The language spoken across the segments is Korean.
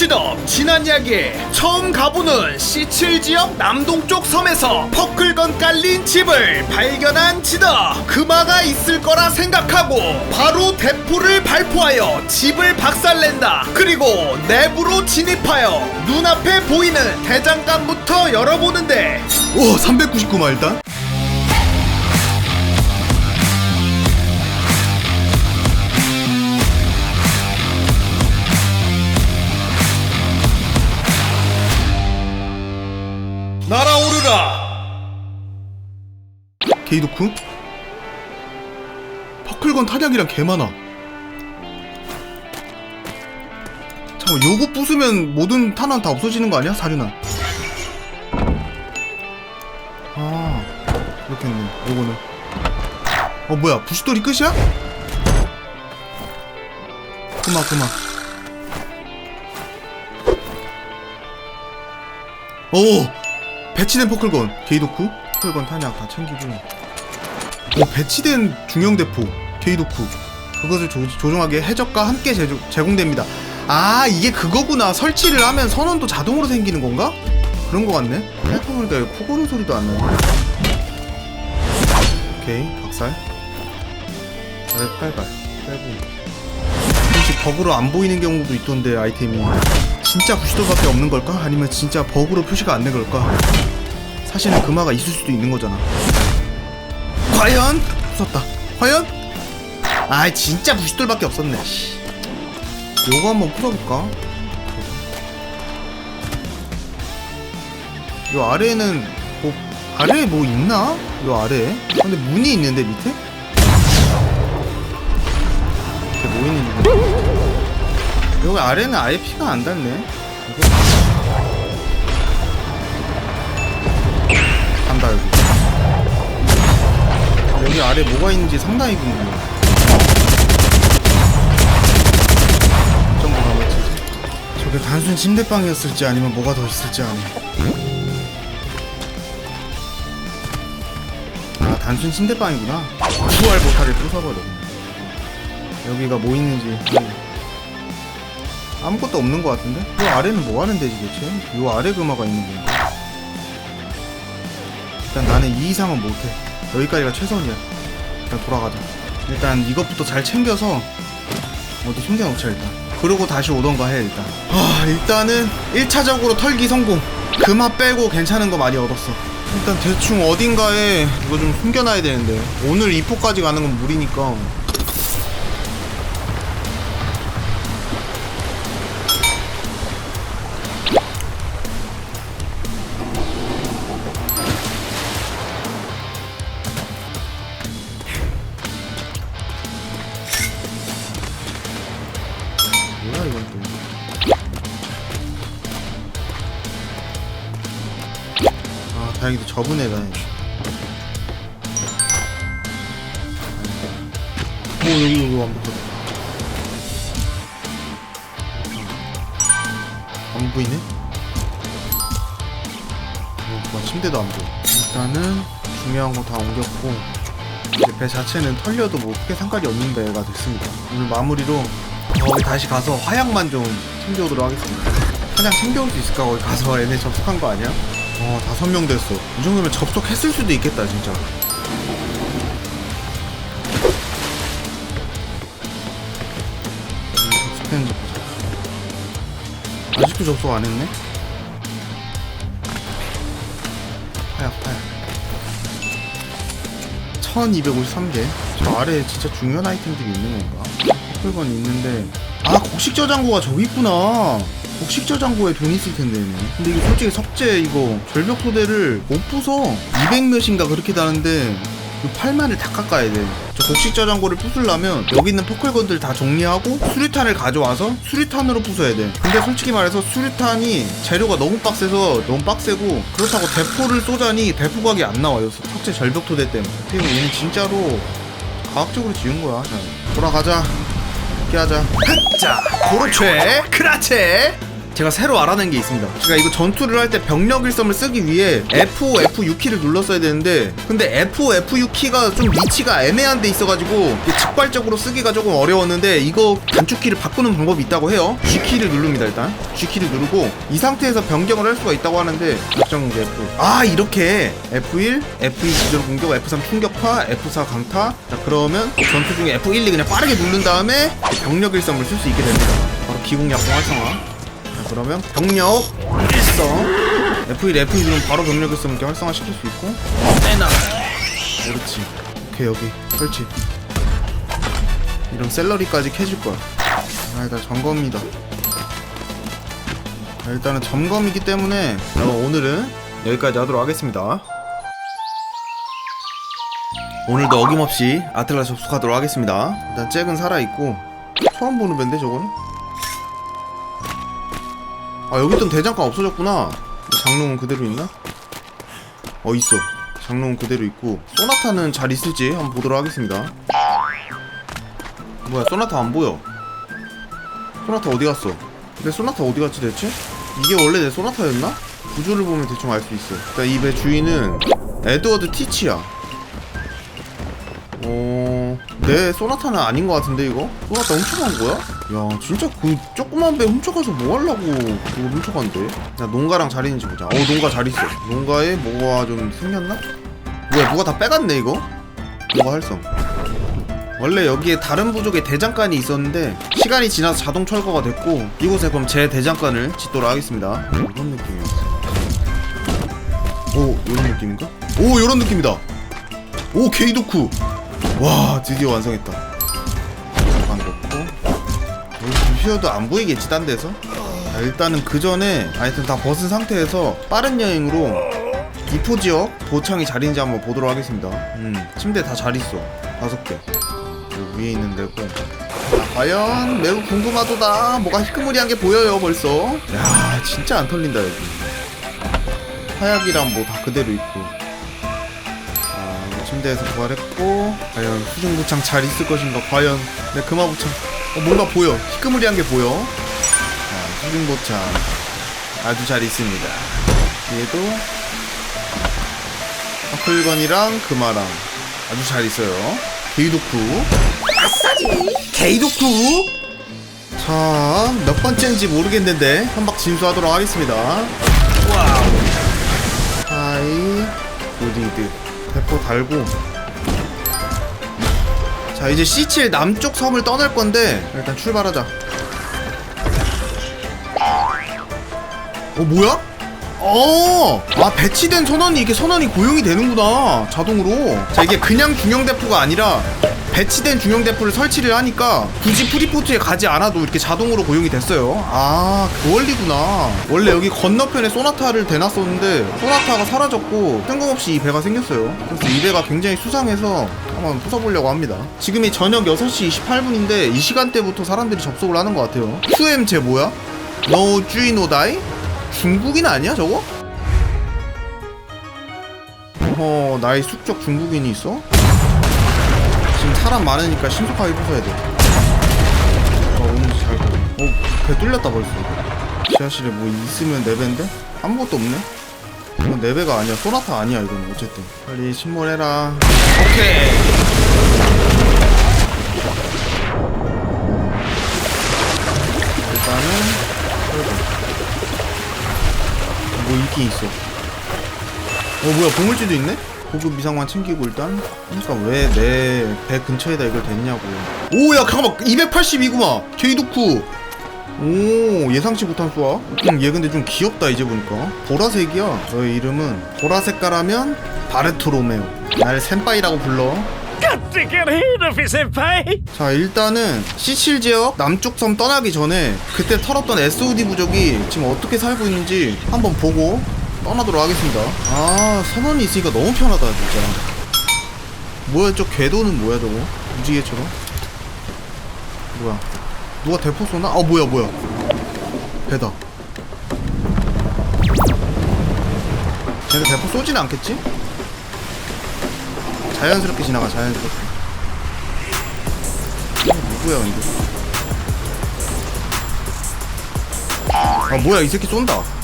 스위치업 지난 이야기에 처음 가보는 C7 지역 남동쪽 섬에서 퍼클건 깔린 집을 발견한 지더 금화가 있을 거라 생각하고 바로 대포를 발포하여 집을 박살낸다. 그리고 내부로 진입하여 눈앞에 보이는 대장간부터 열어보는데. 오 399만 일단 게이도쿠 퍼클건 탄약이랑 개 많아. 잠깐 요거 부수면 모든 탄환 다 없어지는 거 아니야? 사륜환 아 이렇겠네 요거는. 어 뭐야 부시돌이 끝이야? 그만 그만. 오! 배치된 포클건 게이도쿠 포클건 탄약 다 챙기고 오 배치된 중형 대포 게이도쿠 그것을 조, 조종하기에 해적과 함께 제조, 제공됩니다. 아 이게 그거구나. 설치를 하면 선원도 자동으로 생기는 건가? 그런 거 같네. 생각해보니까 여기 코 고는 소리도 안 나네 오케이 박살. 아래 팔발 빼고 버그로 안 보이는 경우도 있던데 아이템이. 진짜 부시돌밖에 없는 걸까? 아니면 진짜 버그로 표시가 안 된 걸까? 사실은 금화가 있을 수도 있는 거잖아. 과연? 부쉈다. 과연? 아 진짜 부시돌밖에 없었네. 씨. 요거 한번 풀어볼까? 요 아래에는 뭐 아래에 뭐 있나? 요 아래에? 근데 문이 있는데 밑에? 이렇게 뭐 있는지 여기 아래는 아예 피가 안 닿네. 이거 여기 아래 뭐가 있는지 상당히 궁금해. 정도 남았지. 저게 단순 침대방이었을지 아니면 뭐가 더 있을지 아네. 아 단순 침대방이구나. 부활 보타를 부숴버려. 여기가 뭐 있는지. 아무것도 없는 것 같은데? 이 아래는 뭐 하는 데지 대체? 이 아래 금화가 있는 건가? 일단 나는 이 이상은 못해 여기까지가 최선이야. 일단 돌아가자. 일단 이것부터 잘 챙겨서 어디 숨겨 놓자 일단. 그러고 다시 오던가 해 일단. 아 일단은 1차적으로 털기 성공. 금화 빼고 괜찮은 거 많이 얻었어. 일단 대충 어딘가에 이거 좀 숨겨놔야 되는데. 오늘 이포까지 가는 건 무리니까 다행히도 저분 애다. 오 여기 여기 완벽하다. 안 보이네? 어, 뭐 침대도 안 보여. 일단은 중요한 거 다 옮겼고 이제 배 자체는 털려도 뭐 크게 상관이 없는 배가 됐습니다. 오늘 마무리로 거기 다시 가서 화약만 좀 챙겨오도록 하겠습니다. 화약 챙겨올 수 있을까? 거기 가서 얘네 접속한 거 아니야? 어, 다섯 명 됐어. 이 정도면 접속했을 수도 있겠다, 진짜. 음, 접속했는지 보자. 아직도 접속 안 했네? 화약, 화약. 1253개. 저 아래에 진짜 중요한 아이템들이 있는 건가? 퍼플건 있는데 아 곡식 저장고가 저기 있구나 곡식 저장고에 돈 있을 텐데 얘네. 근데 이게 솔직히 석재 이거 절벽 소대를 못 부숴. 200 몇인가 그렇게 다는데 이 팔만을 다 깎아야 돼 저 곡식 저장고를 부수려면 여기 있는 포클건들 다 정리하고 수류탄을 가져와서 수류탄으로 부숴야 돼. 근데 솔직히 말해서 수류탄이 재료가 너무 빡세서 너무 빡세고 그렇다고 대포를 쏘자니 대포각이 안 나와요. 석재 절벽 소대 때문에. 그리고 얘는 진짜로 과학적으로 지은 거야 자, 돌아가자. 함께 하자. 자 고로최 크라체 제가 새로 알아낸 게 있습니다. 제가 이거 전투를 할 때 병력 일섬을 쓰기 위해 F5, F6키를 눌렀어야 되는데 근데 F5, F6키가 좀 위치가 애매한 데 있어가지고 직발적으로 쓰기가 조금 어려웠는데 이거 단축키를 바꾸는 방법이 있다고 해요. G키를 누릅니다 일단. G키를 누르고 이 상태에서 변경을 할 수가 있다고 하는데 작전 공개 F. 아 이렇게 F1, F2 지절 공격, F3 충격파, F4 강타. 자 그러면 전투 중에 F1이 그냥 빠르게 누른 다음에 병력 일섬을 쓸 수 있게 됩니다. 바로 기공 약공 활성화. 자, 그러면 병력 일성. F1, F2 누르면 바로 병력 일성 이렇게 활성화시킬 수 있고. 빼나. 그렇지. 오케이 여기. 설치. 이런 샐러리까지 캐줄 거야. 아 일단 점검이다. 자, 일단은 점검이기 때문에 여러분 오늘은 여기까지 하도록 하겠습니다. 오늘도 어김없이 아틀라 접속하도록 하겠습니다. 일단 잭은 살아있고 처음 보는 밴데 저거는 아 여기 있던 대장간 없어졌구나 장롱은 그대로 있나? 어 있어 장롱은 그대로 있고 소나타는 잘 있을지 한번 보도록 하겠습니다 뭐야 소나타 안 보여 소나타 어디 갔어 내 소나타 어디 갔지 대체? 이게 원래 내 소나타였나? 구조를 보면 대충 알 수 있어 일단 이 배 주인은 에드워드 티치야 어... 내 소나타는 아닌 것 같은데 이거? 소나타 훔쳐간 거야? 야 진짜 그 조그만 배 훔쳐가서 뭐 하려고 그걸 훔쳐간대? 야 농가랑 잘 있는지 보자. 어 농가 잘 있어. 농가에 뭐가 좀 생겼나? 뭐야 누가 다 빼갔네 이거? 농가 활성? 원래 여기에 다른 부족의 대장간이 있었는데 시간이 지나서 자동 철거가 됐고 이곳에 그럼 제 대장간을 짓도록 하겠습니다. 이런 느낌이었어. 오 이런 느낌인가? 오 이런 느낌이다. 오 게이도쿠. 와 드디어 완성했다 부시어도 안 보이겠지 딴 데서? 자, 일단은 그 전에 하여튼 다 벗은 상태에서 빠른 여행으로 이포 지역 도창이 잘 있는지 한번 보도록 하겠습니다. 음 침대 다 잘 있어. 다섯 개. 위에 있는 데고. 자, 과연 매우 궁금하도다. 뭐가 희끄무리한 게 보여요 벌써? 야 진짜 안 털린다 여기. 화약이랑 뭐 다 그대로 있고. 아, 침대에서 부활했고 과연 수중부창 잘 있을 것인가 과연. 내 금화부창 어, 뭔가 보여. 희끄무리한 게 보여. 자, 수중부창. 아주 잘 있습니다. 얘도 파클건이랑 금화랑 아주 잘 있어요. 게이도쿠. 아싸지! 게이도쿠! 자 몇 번째인지 모르겠는데 한박 진수하도록 하겠습니다. 하이 우리드. 대포 달고 자 이제 C7 남쪽 섬을 떠날 건데 일단 출발하자 어 뭐야? 어, 아 배치된 선원이 이게 선원이 고용이 되는구나 자동으로. 자 이게 그냥 중형 대포가 아니라 배치된 중형 대포를 설치를 하니까 굳이 프리포트에 가지 않아도 이렇게 자동으로 고용이 됐어요. 아, 그 원리구나. 원래 여기 건너편에 소나타를 대놨었는데 소나타가 사라졌고 뜬금없이 이 배가 생겼어요. 그래서 이 배가 굉장히 수상해서 한번 부숴보려고 합니다. 지금이 저녁 6시 28분인데 이 시간대부터 사람들이 접속을 하는 것 같아요. QM 제 뭐야? 노 쭈이 노다이? 중국인 아니야 저거? 어허 나의 숙적 중국인이 있어? 지금 사람 많으니까 신속하게 부숴야 돼. 어, 오는지 잘 보고. 어, 배 뚫렸다 벌써. 지하실에 뭐 있으면 네 배인데? 아무것도 없네. 이건 네 배가 아니야. 소나타 아니야 이건 어쨌든. 빨리 침몰해라. 오케이 일단은 그래도 뭐 있긴 있어. 어 뭐야 보물지도 있네? 고급 미상만 챙기고 일단? 그러니까 왜 내 배 근처에다 이걸 댔냐고. 오야 잠깐만. 282구만. 게이도쿠. 오 예상치 못한 쏘아 음, 얘 근데 좀 귀엽다 이제 보니까. 보라색이야. 너의 이름은 보라색깔하면 바르토로메오. 날 센파이라고 불러! 자 일단은 C7 지역 남쪽 섬 떠나기 전에 그때 털었던 SOD 부족이 지금 어떻게 살고 있는지 한번 보고 떠나도록 하겠습니다. 아 선원이 있으니까 너무 편하다 진짜. 뭐야 저 궤도는 뭐야 저거? 무지개처럼? 뭐야? 누가 대포 쏘나? 아 뭐야 뭐야? 배다. 쟤네 대포 쏘진 않겠지? 자연스럽게 지나가 자연스럽게. 이거 누구야 근데 아 뭐야 이 새끼 쏜다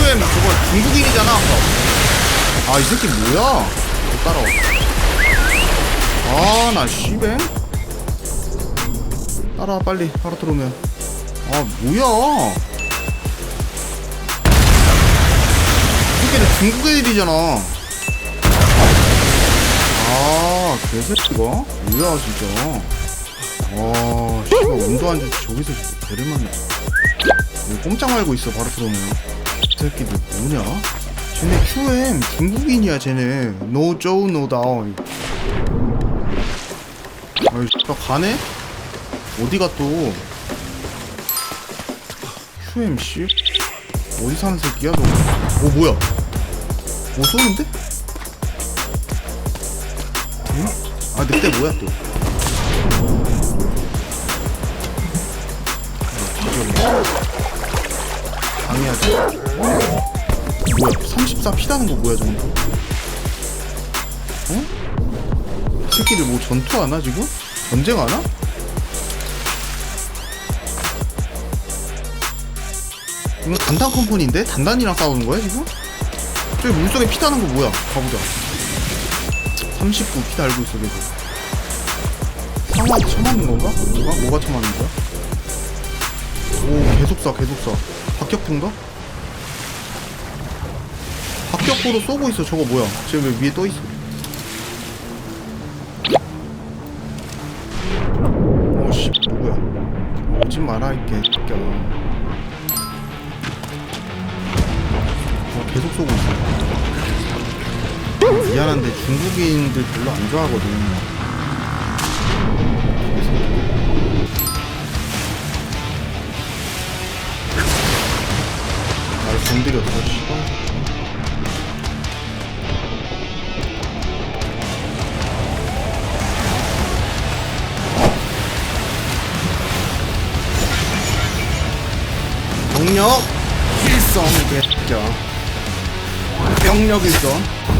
아 QM 저거 중국인이잖아 아까. 아이 새끼 뭐야? 못 따라와. 아나 씨뱅 따라와 빨리. 바로 들어오면. 아 뭐야? 이 새끼는 중국 애들이잖아. 아 개새끼가? 뭐야 진짜? 아, 씨발 운도 안 좋지. 저기서 배를 만나. 왜 꼼짝 말고 있어 바로 들어오면. 이 새끼들 뭐냐? 쟤네 QM 중국인이야 쟤네. No Joe No Down. 아이 씨발 가네? 어디가 또? QM 씨? 어디 사는 새끼야 너? 어 뭐야? 뭐 쏘는데? 응? 아 늑대 뭐야 또? 방해하지. 뭐야? 34 피다는 거 뭐야 저거? 어? 이 새끼들 뭐 전투하나 지금? 전쟁하나? 이거 단단 컴퍼니인데? 단단이랑 싸우는 거야 지금? 저기 물속에 피 다는 거 뭐야? 가보자. 39피 달고 있어 계속. 상어한테 쳐맞는 건가? 뭐가? 뭐가 쳐맞는 거야? 오 계속 쏴 계속 쏴 박격포인 가? 박격포로 쏘고 있어. 저거 뭐야? 쟤왜 위에 떠있어. 오씨. 누구야? 오지 마라 이 개새끼야. 어 계속 쏘고 있어. 미안한데 중국인들 별로 안 좋아하거든 병력 일선 개새끼야 병력 일선